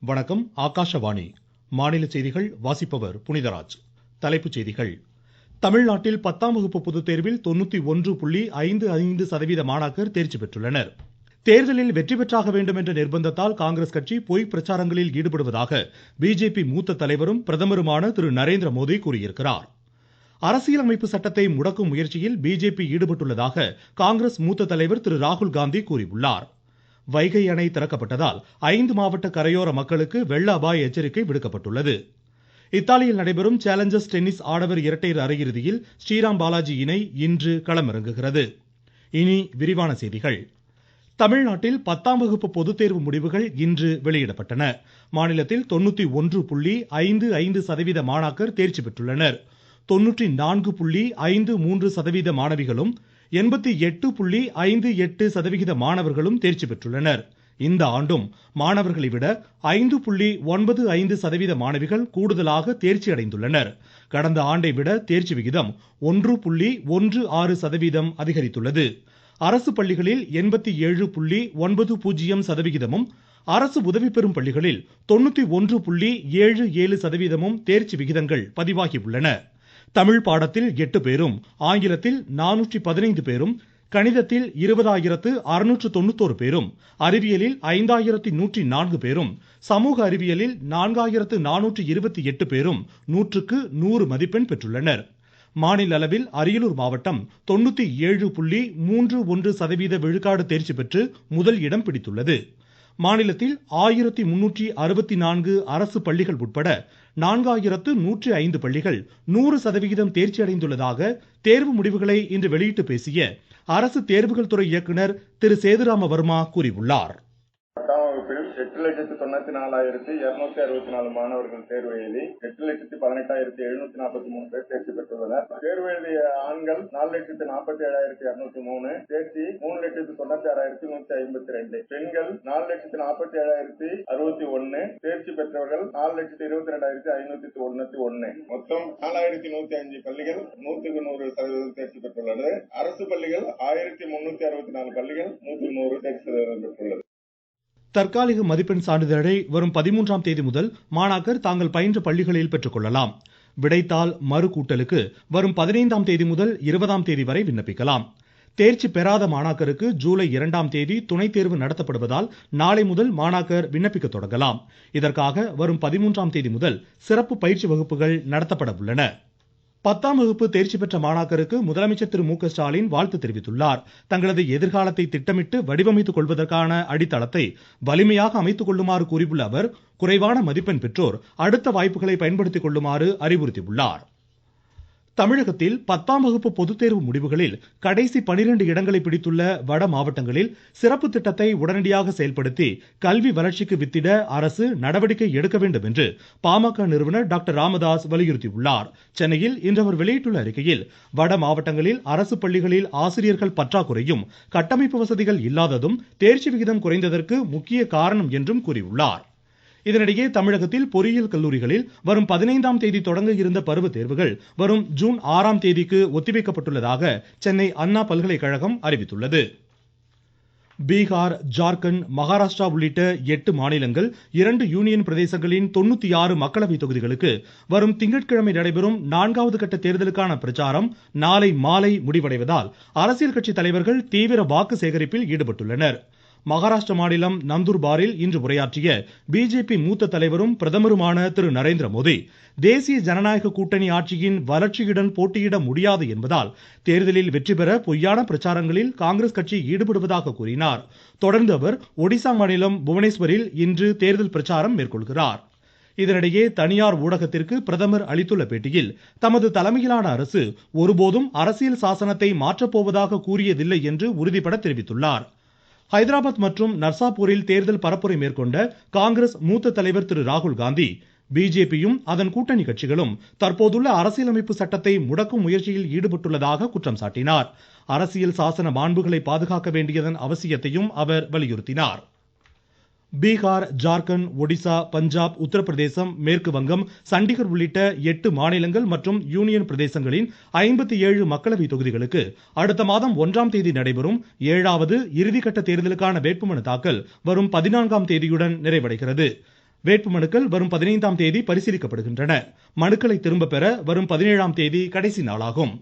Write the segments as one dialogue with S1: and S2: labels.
S1: வணக்கம் ஆகாஷவாணி மாநில செய்திகள் வாசிப்பவர் புனிதராஜ் தலைப்புச் செய்திகள் தமிழ்நாட்டில் பத்தாம் வகுப்பு பொதுத் தேர்வில் தொண்ணூத்தி ஒன்று புள்ளி ஐந்து ஐந்து சதவீத மாணாக்கர் தேர்ச்சி பெற்றுள்ளனா் தேர்தலில் வெற்றி பெற்றாக வேண்டும் என்ற நிர்பந்தத்தால் காங்கிரஸ் கட்சி பொய் பிரச்சாரங்களில் ஈடுபடுவதாக பிஜேபி மூத்த தலைவரும் பிரதமருமான திரு நரேந்திர மோடி கூறியிருக்கிறார் அரசியலமைப்பு சட்டத்தை முடக்கும் முயற்சியில் பிஜேபி ஈடுபட்டுள்ளதாக காங்கிரஸ் மூத்த தலைவர் திரு ராகுல் காந்தி கூறியுள்ளார் வைகை அணை திறக்கப்பட்டதால் ஐந்து மாவட்ட கரையோர மக்களுக்கு வெள்ள அபாய எச்சரிக்கை விடுக்கப்பட்டுள்ளது இத்தாலியில் நடைபெறும் சேலஞ்சர்ஸ் டென்னிஸ் ஆடவர் இரட்டையர் அரையிறுதியில் ஸ்ரீராம் பாலாஜி இணை இன்று களமிறங்குகிறது இனி விரிவான செய்திகள் தமிழ்நாட்டில் பத்தாம் வகுப்பு பொதுத் தேர்வு முடிவுகள் இன்று வெளியிடப்பட்டன மாநிலத்தில் ஒன்று புள்ளி ஐந்து ஐந்து சதவீத மாணாக்கர் தேர்ச்சி பெற்றுள்ளனர் நான்கு புள்ளி ஐந்து மூன்று சதவீத மாணவிகளும் எண்பத்தி எட்டு எட்டு புள்ளி ஐந்து சதவிகித மாணவர்களும் தேர்ச்சி பெற்றுள்ளனர் இந்த ஆண்டும் மாணவர்களை விட ஐந்து புள்ளி ஒன்பது ஐந்து சதவீத மாணவிகள் கூடுதலாக தேர்ச்சி அடைந்துள்ளனர் கடந்த ஆண்டை விட தேர்ச்சி விகிதம் ஒன்று புள்ளி ஒன்று ஆறு சதவீதம் அதிகரித்துள்ளது அரசு பள்ளிகளில் எண்பத்தி ஏழு புள்ளி ஒன்பது பூஜ்ஜியம் சதவிகிதமும் அரசு உதவி பெறும் பள்ளிகளில் தொண்ணூத்தி ஒன்று புள்ளி ஏழு ஏழு சதவீதமும் தேர்ச்சி விகிதங்கள் பதிவாகியுள்ளன தமிழ் பாடத்தில் எட்டு பேரும் ஆங்கிலத்தில் நானூற்றி பதினைந்து பேரும் கணிதத்தில் இருபதாயிரத்து அறுநூற்று தொண்ணூத்தோரு பேரும் அறிவியலில் ஐந்தாயிரத்து நூற்றி நான்கு பேரும் சமூக அறிவியலில் நான்காயிரத்து நானூற்றி இருபத்தி எட்டு பேரும் நூற்றுக்கு நூறு மதிப்பெண் பெற்றுள்ளனா் மாநில அளவில் அரியலூர் மாவட்டம் தொண்ணூத்தி ஏழு புள்ளி மூன்று ஒன்று சதவீத விழுக்காடு தேர்ச்சி பெற்று முதல் இடம் பிடித்துள்ளது மாநிலத்தில் ஆயிரத்தி முன்னூற்றி அறுபத்தி நான்கு அரசு பள்ளிகள் உட்பட நான்காயிரத்து நூற்றி ஐந்து பள்ளிகள் நூறு சதவிகிதம் தேர்ச்சி அடைந்துள்ளதாக தேர்வு முடிவுகளை இன்று வெளியிட்டு பேசிய அரசு தேர்வுகள் துறை இயக்குநர் திரு சேதுராம வர்மா கூறியுள்ளா் எட்டு லட்சத்தி தொண்ணூத்தி நாலாயிரத்தி இருநூத்தி அறுபத்தி நாலு மாணவர்கள் தேர்வு எழுதி எட்டு லட்சத்தி பதினெட்டாயிரத்தி எழுநூத்தி நாற்பத்தி மூணு பேர் தேர்ச்சி பெற்றுள்ளனர் தேர்வு எழுதிய ஆண்கள் நாலு லட்சத்தி நாற்பத்தி ஏழாயிரத்தி இருநூத்தி மூணு தேர்ச்சி மூணு லட்சத்தி தொண்ணூத்தி ஆறாயிரத்தி நூத்தி ஐம்பத்தி ரெண்டு பெண்கள்
S2: நாலு லட்சத்தி நாற்பத்தி ஏழாயிரத்தி அறுபத்தி ஒன்னு தேர்ச்சி பெற்றவர்கள் நாலு லட்சத்தி இருபத்தி ரெண்டாயிரத்தி ஐநூத்தி தொண்ணூத்தி ஒன்னு மொத்தம் நாலாயிரத்தி நூத்தி அஞ்சு பள்ளிகள் நூத்துக்கு நூறு சதவீதம் தேர்ச்சி பெற்றுள்ளது அரசு பள்ளிகள் ஆயிரத்தி முன்னூத்தி அறுபத்தி நாலு பள்ளிகள் நூத்துக்கு நூறு தேர்ச்சி சதவீதம் பெற்றுள்ளது தற்காலிக மதிப்பெண் சான்றிதழை வரும் பதிமூன்றாம் தேதி முதல் மாணாக்கர் தாங்கள் பயின்ற பள்ளிகளில் பெற்றுக்கொள்ளலாம் விடைத்தாள் மறு கூட்டலுக்கு வரும் பதினைந்தாம் தேதி முதல் இருபதாம் தேதி வரை விண்ணப்பிக்கலாம் தேர்ச்சி பெறாத மாணாக்கருக்கு ஜூலை இரண்டாம் தேதி துணைத் தேர்வு நடத்தப்படுவதால் நாளை முதல் மாணாக்கர் விண்ணப்பிக்க தொடங்கலாம் இதற்காக வரும் பதிமூன்றாம் தேதி முதல் சிறப்பு பயிற்சி வகுப்புகள் நடத்தப்பட உள்ளன பத்தாம் வகுப்பு தேர்ச்சி பெற்ற மாணாக்கருக்கு முதலமைச்சர் திரு மு க ஸ்டாலின் வாழ்த்து தெரிவித்துள்ளார் தங்களது எதிர்காலத்தை திட்டமிட்டு வடிவமைத்துக் கொள்வதற்கான அடித்தளத்தை வலிமையாக அமைத்துக் கொள்ளுமாறு கூறியுள்ள அவர் குறைவான மதிப்பெண் பெற்றோர் அடுத்த வாய்ப்புகளை பயன்படுத்திக் கொள்ளுமாறு அறிவுறுத்தியுள்ளாா் தமிழகத்தில் பத்தாம் வகுப்பு பொதுத்தேர்வு முடிவுகளில் கடைசி பனிரெண்டு இடங்களை பிடித்துள்ள வட மாவட்டங்களில் சிறப்பு திட்டத்தை உடனடியாக செயல்படுத்தி கல்வி வளர்ச்சிக்கு வித்திட அரசு நடவடிக்கை எடுக்க வேண்டும் என்று பாமக நிறுவனர் டாக்டர் ராமதாஸ் வலியுறுத்தியுள்ளார் சென்னையில் இன்று அவர் வெளியிட்டுள்ள அறிக்கையில் வட மாவட்டங்களில் அரசு பள்ளிகளில் ஆசிரியர்கள் பற்றாக்குறையும் கட்டமைப்பு வசதிகள் இல்லாததும் தேர்ச்சி விகிதம் குறைந்ததற்கு முக்கிய காரணம் என்றும் கூறியுள்ளாா் இதனிடையே தமிழகத்தில் பொறியியல் கல்லூரிகளில் வரும் பதினைந்தாம் தேதி தொடங்க இருந்த பருவ தேர்வுகள் வரும் ஜுன் ஆறாம் தேதிக்கு ஒத்திவைக்கப்பட்டுள்ளதாக சென்னை அண்ணா பல்கலைக்கழகம் அறிவித்துள்ளது பீகார் ஜார்க்கண்ட் மகாராஷ்டிரா உள்ளிட்ட எட்டு மாநிலங்கள் இரண்டு யூனியன் பிரதேசங்களின் தொண்ணூத்தி ஆறு மக்களவை தொகுதிகளுக்கு வரும் திங்கட்கிழமை நடைபெறும் நான்காவது கட்ட தேர்தலுக்கான பிரச்சாரம் நாளை மாலை முடிவடைவதால் அரசியல் கட்சி தலைவர்கள் தீவிர வாக்கு சேகரிப்பில் ஈடுபட்டுள்ளனா் மகாராஷ்டிர மாநிலம் நந்தூர்பாரில் இன்று உரையாற்றிய பிஜேபி மூத்த தலைவரும் பிரதமருமான திரு நரேந்திரமோடி தேசிய ஜனநாயக கூட்டணி ஆட்சியின் வளர்ச்சியுடன் போட்டியிட முடியாது என்பதால் தேர்தலில் வெற்றி பெற பொய்யான பிரச்சாரங்களில் காங்கிரஸ் கட்சி ஈடுபடுவதாக கூறினார் தொடர்ந்து அவர் ஒடிசா மாநிலம் புவனேஸ்வரில் இன்று தேர்தல் பிரச்சாரம் மேற்கொள்கிறார் இதனிடையே தனியார் ஊடகத்திற்கு பிரதமர் அளித்துள்ள பேட்டியில் தமது தலைமையிலான அரசு ஒருபோதும் அரசியல் சாசனத்தை மாற்றப்போவதாக கூறியதில்லை என்று உறுதிபட தெரிவித்துள்ளாா் ஹைதராபாத் மற்றும் நர்சாப்பூரில் தேர்தல் பரப்புரை மேற்கொண்ட காங்கிரஸ் மூத்த தலைவர் திரு ராகுல் காந்தி பிஜேபியும் அதன் கூட்டணி கட்சிகளும் தற்போதுள்ள அரசியலமைப்பு சட்டத்தை முடக்கும் முயற்சியில் ஈடுபட்டுள்ளதாக குற்றம் சாட்டினார் அரசியல் சாசன மாண்புகளை பாதுகாக்க வேண்டியதன் அவசியத்தையும் அவர் வலியுறுத்தினார் பீகார் ஜார்க்கண்ட் ஒடிசா பஞ்சாப் உத்தரப்பிரதேசம் மேற்கு வங்கம் சண்டிகர் உள்ளிட்ட எட்டு மாநிலங்கள் மற்றும் யூனியன் பிரதேசங்களின் ஐம்பத்தி ஏழு மக்களவை தொகுதிகளுக்கு அடுத்த மாதம் ஒன்றாம் தேதி நடைபெறும் ஏழாவது இறுதிக்கட்ட தேர்தலுக்கான வேட்புமனு தாக்கல் வரும் பதினான்காம் தேதியுடன் நிறைவடைகிறது வேட்புமனுக்கள் வரும் பதினைந்தாம் தேதி பரிசீலிக்கப்படுகின்றன மனுக்களை திரும்பப் பெற வரும் பதினேழாம் தேதி கடைசி நாளாகும்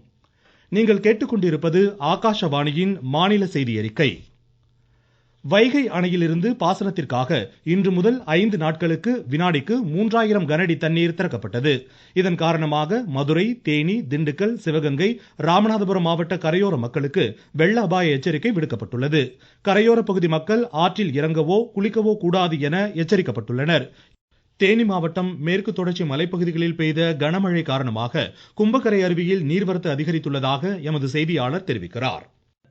S2: நீங்கள் கேட்டுக்கொண்டிருப்பது ஆகாஷவாணியின் மாநில செய்தி அறிக்கை வைகை அணையிலிருந்து பாசனத்திற்காக இன்று முதல் ஐந்து நாட்களுக்கு வினாடிக்கு மூன்றாயிரம் கனஅடி தண்ணீர் திறக்கப்பட்டது இதன் காரணமாக மதுரை தேனி திண்டுக்கல் சிவகங்கை ராமநாதபுரம் மாவட்ட கரையோர மக்களுக்கு வெள்ள அபாய எச்சரிக்கை விடுக்கப்பட்டுள்ளது கரையோர பகுதி மக்கள் ஆற்றில் இறங்கவோ குளிக்கவோ கூடாது என எச்சரிக்கப்பட்டுள்ளனர் தேனி மாவட்டம் மேற்கு தொடர்ச்சி மலைப்பகுதிகளில் பெய்த கனமழை காரணமாக கும்பக்கரை அருவியில் நீர்வரத்து அதிகரித்துள்ளதாக எமது செய்தியாளர்
S3: தெரிவிக்கிறாா்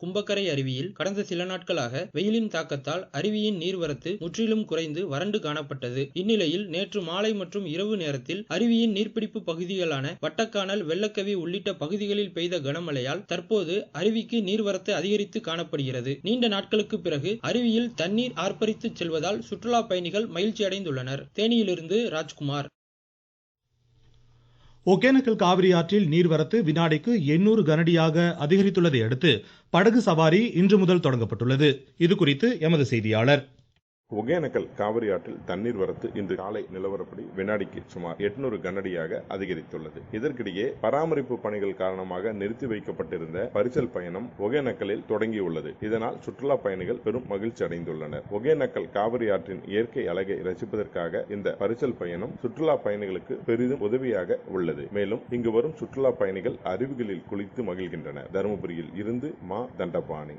S3: கும்பக்கரை அருவியில் கடந்த சில நாட்களாக வெயிலின் தாக்கத்தால் அருவியின் நீர்வரத்து முற்றிலும் குறைந்து வறண்டு காணப்பட்டது இந்நிலையில் நேற்று மாலை மற்றும் இரவு நேரத்தில் அருவியின் நீர்பிடிப்பு பகுதிகளான வட்டக்கானல் வெள்ளக்கவி உள்ளிட்ட பகுதிகளில் பெய்த கனமழையால் தற்போது அருவிக்கு நீர்வரத்து அதிகரித்து காணப்படுகிறது நீண்ட நாட்களுக்கு பிறகு அருவியில் தண்ணீர் ஆர்ப்பரித்து செல்வதால் சுற்றுலா பயணிகள் மகிழ்ச்சி அடைந்துள்ளனர் தேனியிலிருந்து ராஜ்குமார்
S2: ஒகேனக்கல் காவிரி ஆற்றில் நீர்வரத்து வினாடிக்கு எண்ணூறு கனடியாக அதிகரித்துள்ளதை அடுத்து படகு சவாரி இன்று முதல் தொடங்கப்பட்டுள்ளது இதுகுறித்து எமது
S4: செய்தியாளர் ஒகேனக்கல் காவிரி ஆற்றில் தண்ணீர் வரத்து இன்று காலை நிலவரப்படி வினாடிக்கு சுமார் எட்நூறு கனடியாக அதிகரித்துள்ளது இதற்கிடையே பராமரிப்பு பணிகள் காரணமாக நிறுத்தி வைக்கப்பட்டிருந்த பரிசல் பயணம் ஒகேனக்கலில் தொடங்கியுள்ளது இதனால் சுற்றுலா பயணிகள் பெரும் மகிழ்ச்சி அடைந்துள்ளனர் ஒகேனக்கல் காவிரி ஆற்றின் இயற்கை அழகை ரசிப்பதற்காக இந்த பரிசல் பயணம் சுற்றுலா பயணிகளுக்கு பெரிதும் உதவியாக உள்ளது மேலும் இங்கு வரும் சுற்றுலா பயணிகள் அருவிகளில் குளித்து மகிழ்கின்றனர் தருமபுரியில் இருந்து மா
S2: தண்டபாணி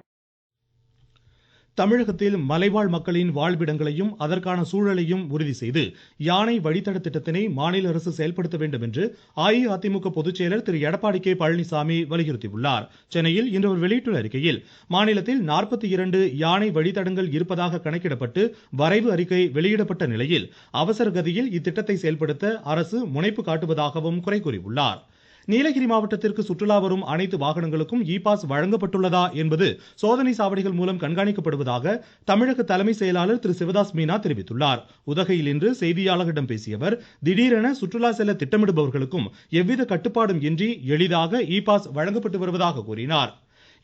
S2: தமிழகத்தில் மலைவாழ் மக்களின் வாழ்விடங்களையும் அதற்கான சூழலையும் உறுதி செய்து யானை வழித்தட திட்டத்தினை மாநில அரசு செயல்படுத்த வேண்டும் என்று அஇஅதிமுக பொதுச்செயலர் திரு எடப்பாடி கே பழனிசாமி வலியுறுத்தியுள்ளார் சென்னையில் இன்று அவர் வெளியிட்டுள்ள அறிக்கையில் மாநிலத்தில் நாற்பத்தி இரண்டு யானை வழித்தடங்கள் இருப்பதாக கணக்கிடப்பட்டு வரைவு அறிக்கை வெளியிடப்பட்ட நிலையில் அவசர கதியில் இத்திட்டத்தை செயல்படுத்த அரசு முனைப்பு காட்டுவதாகவும் குறை கூறியுள்ளாா் நீலகிரி மாவட்டத்திற்கு சுற்றுலா வரும் அனைத்து வாகனங்களுக்கும் இ பாஸ் வழங்கப்பட்டுள்ளதா என்பது சோதனை சாவடிகள் மூலம் கண்காணிக்கப்படுவதாக தமிழக தலைமை செயலாளர் திரு சிவதாஸ் மீனா தெரிவித்துள்ளார் உதகையில் இன்று செய்தியாளர்களிடம் பேசிய அவர் திடீரென சுற்றுலா செல்ல திட்டமிடுபவர்களுக்கும் எவ்வித கட்டுப்பாடும் இன்றி எளிதாக இ பாஸ் வழங்கப்பட்டு வருவதாக கூறினாா்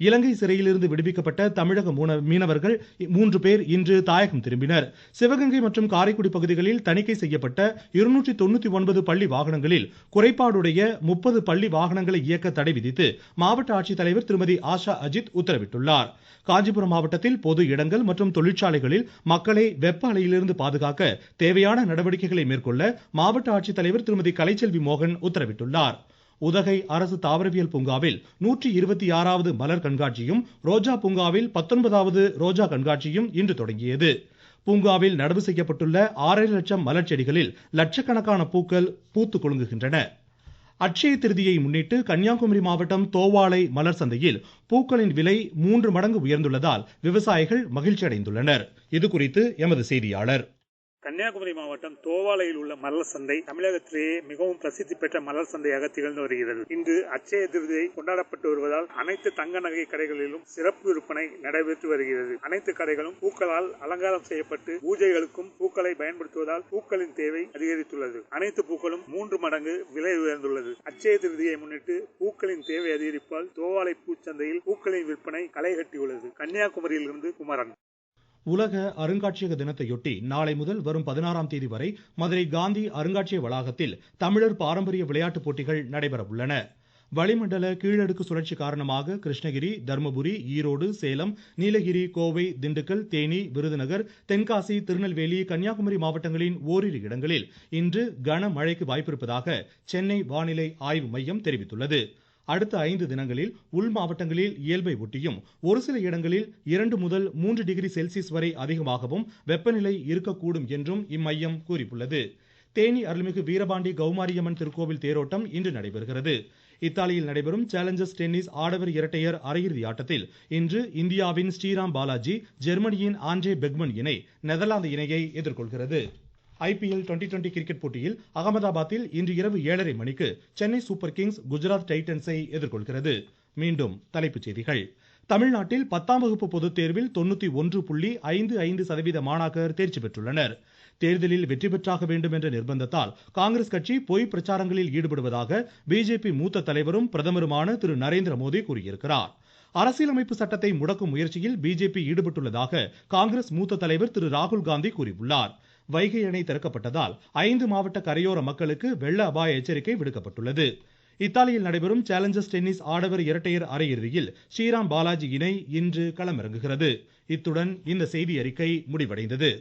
S2: இலங்கை சிறையிலிருந்து விடுவிக்கப்பட்ட தமிழக மீனவர்கள் மூன்று பேர் இன்று தாயகம் திரும்பினர் சிவகங்கை மற்றும் காரைக்குடி பகுதிகளில் தணிக்கை செய்யப்பட்ட இருநூற்றி தொண்ணூத்தி ஒன்பது பள்ளி வாகனங்களில் குறைபாடுடைய முப்பது பள்ளி வாகனங்களை இயக்க தடை விதித்து மாவட்ட ஆட்சித்தலைவர் திருமதி ஆஷா அஜித் உத்தரவிட்டுள்ளார் காஞ்சிபுரம் மாவட்டத்தில் பொது இடங்கள் மற்றும் தொழிற்சாலைகளில் மக்களை வெப்ப அலையிலிருந்து பாதுகாக்க தேவையான நடவடிக்கைகளை மேற்கொள்ள மாவட்ட ஆட்சித்தலைவர் திருமதி கலைச்செல்வி மோகன் உத்தரவிட்டுள்ளாா் உதகை அரசு தாவரவியல் பூங்காவில் ஆறாவது மலர் கண்காட்சியும் ரோஜா பூங்காவில் பத்தொன்பதாவது ரோஜா கண்காட்சியும் இன்று தொடங்கியது பூங்காவில் நடவு செய்யப்பட்டுள்ள ஆறரை லட்சம் மலர் செடிகளில் லட்சக்கணக்கான பூக்கள் பூத்து குலுங்குகின்றன அட்சய திருதியை முன்னிட்டு கன்னியாகுமரி மாவட்டம் தோவாளை மலர் சந்தையில் பூக்களின் விலை மூன்று மடங்கு உயர்ந்துள்ளதால் விவசாயிகள் மகிழ்ச்சி அடைந்துள்ளனர் இதுகுறித்து எமது செய்தியாளர்
S5: கன்னியாகுமரி மாவட்டம் தோவாலையில் உள்ள மலர் சந்தை தமிழகத்திலேயே மிகவும் பிரசித்தி பெற்ற மலர் சந்தையாக திகழ்ந்து வருகிறது இன்று அச்சய திருதியை கொண்டாடப்பட்டு வருவதால் அனைத்து தங்க நகை கடைகளிலும் சிறப்பு விற்பனை நடைபெற்று வருகிறது அனைத்து கடைகளும் பூக்களால் அலங்காரம் செய்யப்பட்டு பூஜைகளுக்கும் பூக்களை பயன்படுத்துவதால் பூக்களின் தேவை அதிகரித்துள்ளது அனைத்து பூக்களும் மூன்று மடங்கு விலை உயர்ந்துள்ளது அச்சய திருதியை முன்னிட்டு பூக்களின் தேவை அதிகரிப்பால் தோவாலை பூச்சந்தையில் பூக்களின் விற்பனை களை கட்டியுள்ளது கன்னியாகுமரியிலிருந்து குமரன்
S2: உலக அருங்காட்சியக தினத்தையொட்டி நாளை முதல் வரும் பதினாறாம் தேதி வரை மதுரை காந்தி அருங்காட்சியக வளாகத்தில் தமிழர் பாரம்பரிய விளையாட்டுப் போட்டிகள் நடைபெற உள்ளன வளிமண்டல கீழடுக்கு சுழற்சி காரணமாக கிருஷ்ணகிரி தர்மபுரி ஈரோடு சேலம் நீலகிரி கோவை திண்டுக்கல் தேனி விருதுநகர் தென்காசி திருநெல்வேலி கன்னியாகுமரி மாவட்டங்களின் ஓரிரு இடங்களில் இன்று கனமழைக்கு வாய்ப்பிருப்பதாக சென்னை வானிலை ஆய்வு மையம் தெரிவித்துள்ளது அடுத்த ஐந்து தினங்களில் உள் மாவட்டங்களில் இயல்பை ஒட்டியும் ஒருசில இடங்களில் இரண்டு முதல் மூன்று டிகிரி செல்சியஸ் வரை அதிகமாகவும் வெப்பநிலை இருக்கக்கூடும் என்றும் இம்மையம் கூறியுள்ளது தேனி அருள்மிகு வீரபாண்டி கௌமாரியம்மன் திருக்கோவில் தேரோட்டம் இன்று நடைபெறுகிறது இத்தாலியில் நடைபெறும் சேலஞ்சர்ஸ் டென்னிஸ் ஆடவர் இரட்டையர் அரையிறுதி ஆட்டத்தில் இன்று இந்தியாவின் ஸ்ரீராம் பாலாஜி ஜெர்மனியின் ஆண்ட்ரே பெக்மன் இணை நெதர்லாந்து இணையை எதிர்கொள்கிறது ஐபிஎல் டுவெண்டி டுவெண்டி கிரிக்கெட் போட்டியில் அகமதாபாத்தில் இன்று இரவு ஏழரை மணிக்கு சென்னை சூப்பர் கிங்ஸ் குஜராத் டைட்டன்ஸை எதிர்கொள்கிறது மீண்டும் தலைப்புச் செய்திகள் தமிழ்நாட்டில் பத்தாம் வகுப்பு பொதுத் தேர்வில் தொன்னூத்தி ஒன்று புள்ளி ஐந்து ஐந்து சதவீத மாணாக்கர் தேர்ச்சி பெற்றுள்ளனர் தேர்தலில் வெற்றி பெற்றாக வேண்டும் என்ற நிர்பந்தத்தால் காங்கிரஸ் கட்சி பொய் பிரச்சாரங்களில் ஈடுபடுவதாக பிஜேபி மூத்த தலைவரும் பிரதமருமான திரு நரேந்திர மோடி கூறியிருக்கிறார் அரசியலமைப்பு சட்டத்தை முடக்கும் முயற்சியில் பிஜேபி ஈடுபட்டுள்ளதாக காங்கிரஸ் மூத்த தலைவர் திரு ராகுல் காந்தி கூறியுள்ளார் வைகை அணை திறக்கப்பட்டதால் ஐந்து மாவட்ட கரையோர மக்களுக்கு வெள்ள அபாய எச்சரிக்கை விடுக்கப்பட்டுள்ளது இத்தாலியில் நடைபெறும் சேலஞ்சர்ஸ் டென்னிஸ் ஆடவர் இரட்டையர் அரையிறுதியில் ஸ்ரீராம் பாலாஜி இணை இன்று களமிறங்குகிறது இத்துடன் இந்த செய்தியறிக்கை முடிவடைந்தது